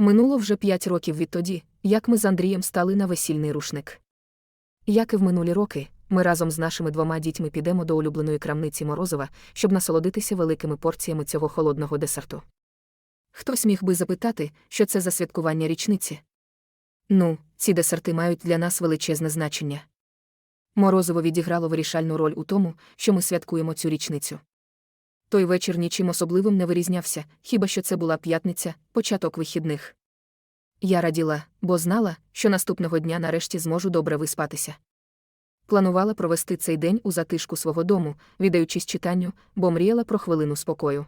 Минуло вже п'ять років відтоді, як ми з Андрієм стали на весільний рушник. Як і в минулі роки, ми разом з нашими двома дітьми підемо до улюбленої крамниці Морозова, щоб насолодитися великими порціями цього холодного десерту. Хтось міг би запитати, що це за святкування річниці. Ну, ці десерти мають для нас величезне значення. Морозово відіграло вирішальну роль у тому, що ми святкуємо цю річницю. Той вечір нічим особливим не вирізнявся, хіба що це була п'ятниця, початок вихідних. Я раділа, бо знала, що наступного дня нарешті зможу добре виспатися. Планувала провести цей день у затишку свого дому, віддаючись читанню, бо мріяла про хвилину спокою.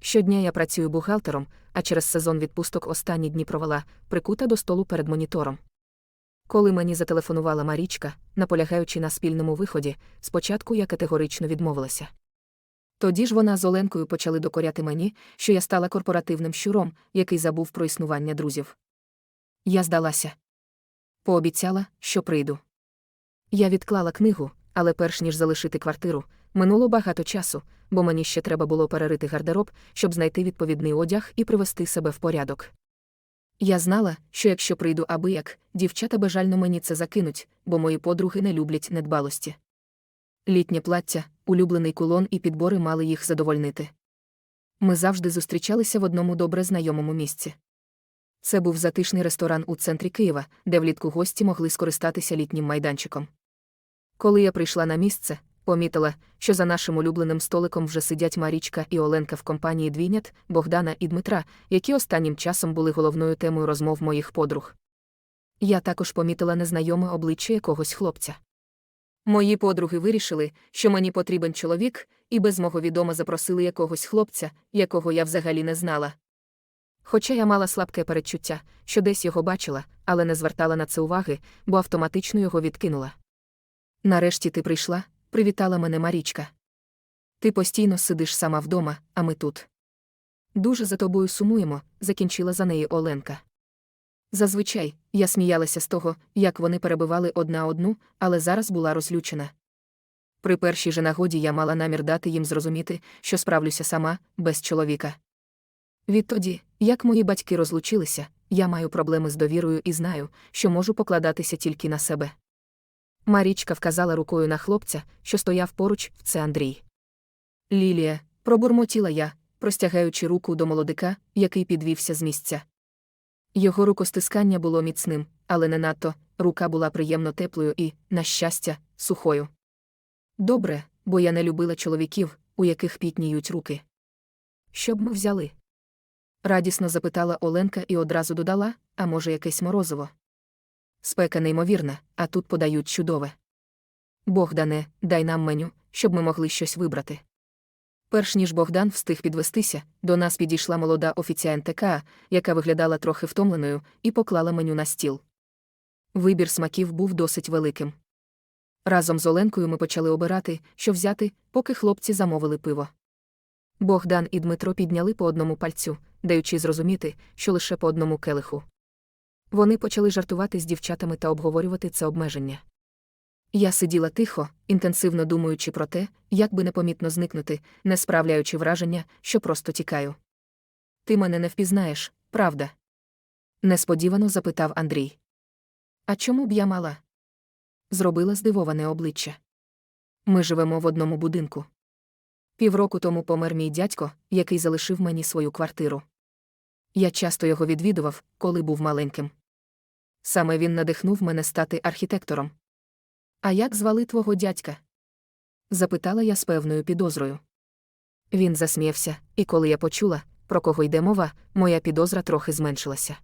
Щодня я працюю бухгалтером, а через сезон відпусток останні дні провела, прикута до столу перед монітором. Коли мені зателефонувала Марічка, наполягаючи на спільному виході, спочатку я категорично відмовилася. Тоді ж вона з Оленкою почали докоряти мені, що я стала корпоративним щуром, який забув про існування друзів. Я здалася. Пообіцяла, що прийду. Я відклала книгу, але перш ніж залишити квартиру, минуло багато часу, бо мені ще треба було перерити гардероб, щоб знайти відповідний одяг і привести себе в порядок. Я знала, що якщо прийду аби як, дівчата бажально мені це закинуть, бо мої подруги не люблять недбалості. Літнє плаття, улюблений кулон і підбори мали їх задовольнити. Ми завжди зустрічалися в одному добре знайомому місці. Це був затишний ресторан у центрі Києва, де влітку гості могли скористатися літнім майданчиком. Коли я прийшла на місце, помітила, що за нашим улюбленим столиком вже сидять Марічка і Оленка в компанії двійнят, Богдана і Дмитра, які останнім часом були головною темою розмов моїх подруг. Я також помітила незнайоме обличчя якогось хлопця. Мої подруги вирішили, що мені потрібен чоловік, і без мого відома запросили якогось хлопця, якого я взагалі не знала. Хоча я мала слабке передчуття, що десь його бачила, але не звертала на це уваги, бо автоматично його відкинула. Нарешті ти прийшла, привітала мене Марічка. Ти постійно сидиш сама вдома, а ми тут. Дуже за тобою сумуємо, закінчила за неї Оленка. Зазвичай, я сміялася з того, як вони перебивали одна одну, але зараз була розлючена. При першій же нагоді я мала намір дати їм зрозуміти, що справлюся сама, без чоловіка. Відтоді, як мої батьки розлучилися, я маю проблеми з довірою і знаю, що можу покладатися тільки на себе. Марічка вказала рукою на хлопця, що стояв поруч, це Андрій. Лілія, пробурмотіла я, простягаючи руку до молодика, який підвівся з місця. Його рукостискання було міцним, але не надто, рука була приємно теплою і, на щастя, сухою. Добре, бо я не любила чоловіків, у яких пітніють руки. Що б ми взяли? Радісно запитала Оленка і одразу додала, а може, якесь морозиво. Спека неймовірна, а тут подають чудове. Богдане, дай нам меню, щоб ми могли щось вибрати. Перш ніж Богдан встиг підвестися, до нас підійшла молода офіціантка, яка виглядала трохи втомленою, і поклала меню на стіл. Вибір смаків був досить великим. Разом з Оленкою ми почали обирати, що взяти, поки хлопці замовили пиво. Богдан і Дмитро підняли по одному пальцю, даючи зрозуміти, що лише по одному келиху. Вони почали жартувати з дівчатами та обговорювати це обмеження. Я сиділа тихо, інтенсивно думаючи про те, як би непомітно зникнути, не справляючи враження, що просто тікаю. Ти мене не впізнаєш, правда? несподівано запитав Андрій. А чому б я мала? Зробила здивоване обличчя. Ми живемо в одному будинку. Півроку тому помер мій дядько, який залишив мені свою квартиру. Я часто його відвідував, коли був маленьким. Саме він надихнув мене стати архітектором. А як звали твого дядька? запитала я з певною підозрою. Він засміявся, і коли я почула, про кого йде мова, моя підозра трохи зменшилася.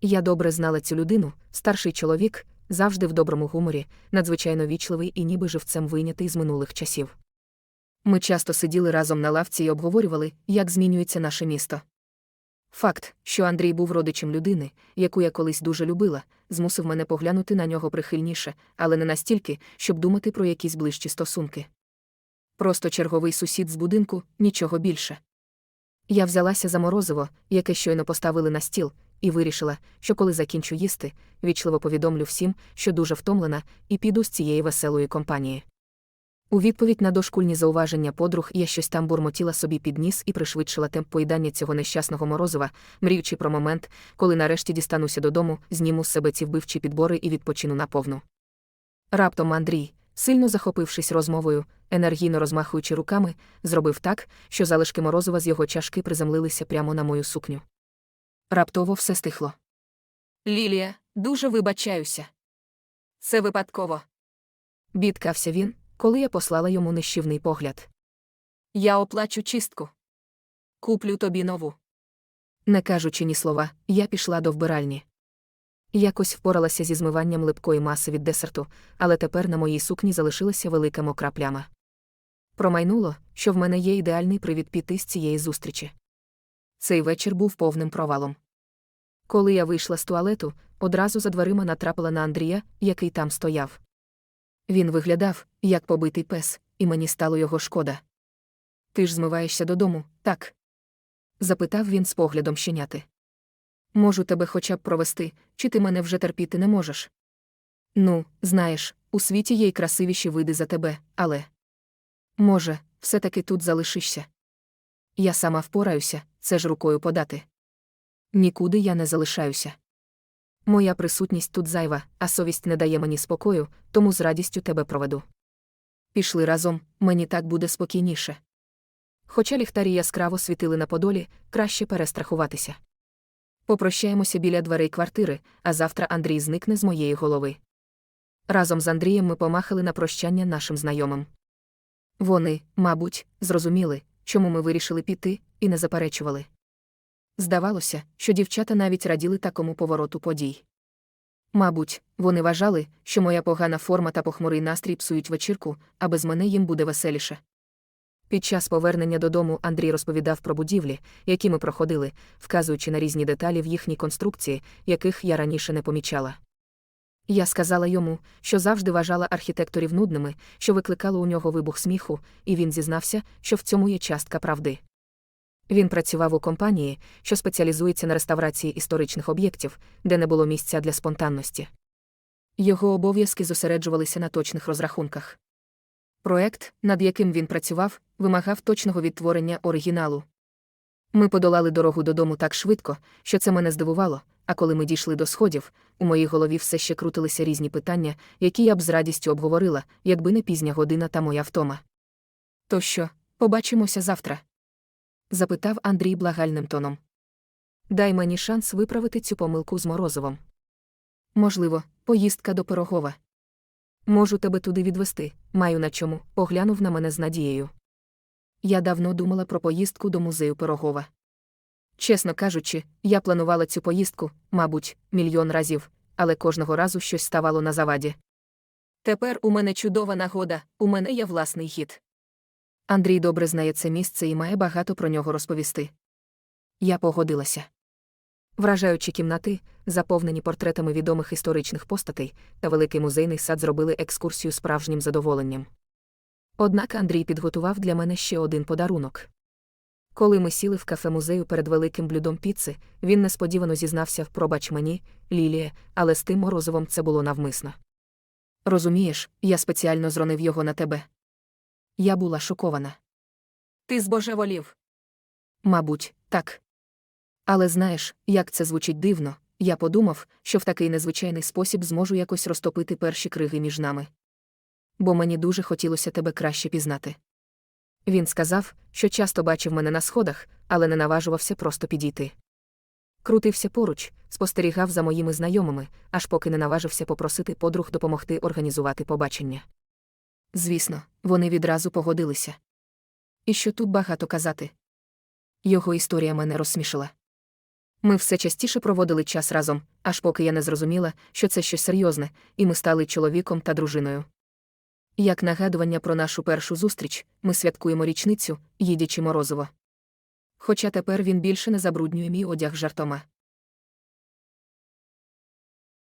Я добре знала цю людину, старший чоловік, завжди в доброму гуморі, надзвичайно вічливий і ніби живцем вийнятий з минулих часів. Ми часто сиділи разом на лавці і обговорювали, як змінюється наше місто. Факт, що Андрій був родичем людини, яку я колись дуже любила, змусив мене поглянути на нього прихильніше, але не настільки, щоб думати про якісь ближчі стосунки. Просто черговий сусід з будинку, нічого більше. Я взялася за морозиво, яке щойно поставили на стіл, і вирішила, що коли закінчу їсти, вічливо повідомлю всім, що дуже втомлена, і піду з цієї веселої компанії. У відповідь на дошкульні зауваження подруг я щось там бурмотіла собі під ніс і пришвидшила темп поїдання цього нещасного морозива, мріючи про момент, коли нарешті дістануся додому, зніму з себе ці вбивчі підбори і відпочину наповну. Раптом Андрій, сильно захопившись розмовою, енергійно розмахуючи руками, зробив так, що залишки морозива з його чашки приземлилися прямо на мою сукню. Раптово все стихло. Лілія, дуже вибачаюся. Це випадково. Бідкався він, коли я послала йому нищівний погляд. Я оплачу чистку. Куплю тобі нову. Не кажучи ні слова, я пішла до вбиральні. Якось впоралася зі змиванням липкої маси від десерту, але тепер на моїй сукні залишилася велика мокра пляма. Промайнуло, що в мене є ідеальний привід піти з цієї зустрічі. Цей вечір був повним провалом. Коли я вийшла з туалету, одразу за дверима натрапила на Андрія, який там стояв. Він виглядав, як побитий пес, і мені стало його шкода. Ти ж змиваєшся додому, так? запитав він з поглядом щеняти. Можу тебе хоча б провести, чи ти мене вже терпіти не можеш? Ну, знаєш, у світі є й красивіші види за тебе, але. Може, все-таки тут залишишся. Я сама впораюся, це ж рукою подати. Нікуди я не залишаюся. Моя присутність тут зайва, а совість не дає мені спокою, тому з радістю тебе проведу. Пішли разом, мені так буде спокійніше. Хоча ліхтарі яскраво світили на подолі, краще перестрахуватися. Попрощаємося біля дверей квартири, а завтра Андрій зникне з моєї голови. Разом з Андрієм ми помахали на прощання нашим знайомим. Вони, мабуть, зрозуміли, чому ми вирішили піти, і не заперечували. Здавалося, що дівчата навіть раділи такому повороту подій. Мабуть, вони вважали, що моя погана форма та похмурий настрій псують вечірку, а без мене їм буде веселіше. Під час повернення додому Андрій розповідав про будівлі, які ми проходили, вказуючи на різні деталі в їхній конструкції, яких я раніше не помічала. Я сказала йому, що завжди вважала архітекторів нудними, що викликало у нього вибух сміху, і він зізнався, що в цьому є частка правди. Він працював у компанії, що спеціалізується на реставрації історичних об'єктів, де не було місця для спонтанності. Його обов'язки зосереджувалися на точних розрахунках. Проект, над яким він працював, вимагав точного відтворення оригіналу. Ми подолали дорогу додому так швидко, що це мене здивувало, а коли ми дійшли до сходів, у моїй голові все ще крутилися різні питання, які я б з радістю обговорила, якби не пізня година та моя втома. То що, побачимося завтра? Запитав Андрій благальним тоном. Дай мені шанс виправити цю помилку з Морозовом. Можливо, поїздка до Пирогова. Можу тебе туди відвести, маю на чому, поглянув на мене з надією. Я давно думала про поїздку до музею Пирогова. Чесно кажучи, я планувала цю поїздку, мабуть, мільйон разів, але кожного разу щось ставало на заваді. Тепер у мене чудова нагода, у мене є власний хід. Андрій добре знає це місце і має багато про нього розповісти. Я погодилася. Вражаючі кімнати, заповнені портретами відомих історичних постатей, та великий музейний сад зробили екскурсію справжнім задоволенням. Однак Андрій підготував для мене ще один подарунок. Коли ми сіли в кафе музею перед великим блюдом піци, він несподівано зізнався пробач мені, Лілія, але з тим морозовом це було навмисно. Розумієш, я спеціально зронив його на тебе. Я була шокована. Ти збожеволів. Мабуть, так. Але знаєш, як це звучить дивно, я подумав, що в такий незвичайний спосіб зможу якось розтопити перші криги між нами. Бо мені дуже хотілося тебе краще пізнати. Він сказав, що часто бачив мене на сходах, але не наважувався просто підійти. Крутився поруч, спостерігав за моїми знайомими, аж поки не наважився попросити подруг допомогти організувати побачення. Звісно, вони відразу погодилися. І що тут багато казати. Його історія мене розсмішила. Ми все частіше проводили час разом, аж поки я не зрозуміла, що це щось серйозне, і ми стали чоловіком та дружиною. Як нагадування про нашу першу зустріч, ми святкуємо річницю, їдячи морозиво. Хоча тепер він більше не забруднює мій одяг жартома.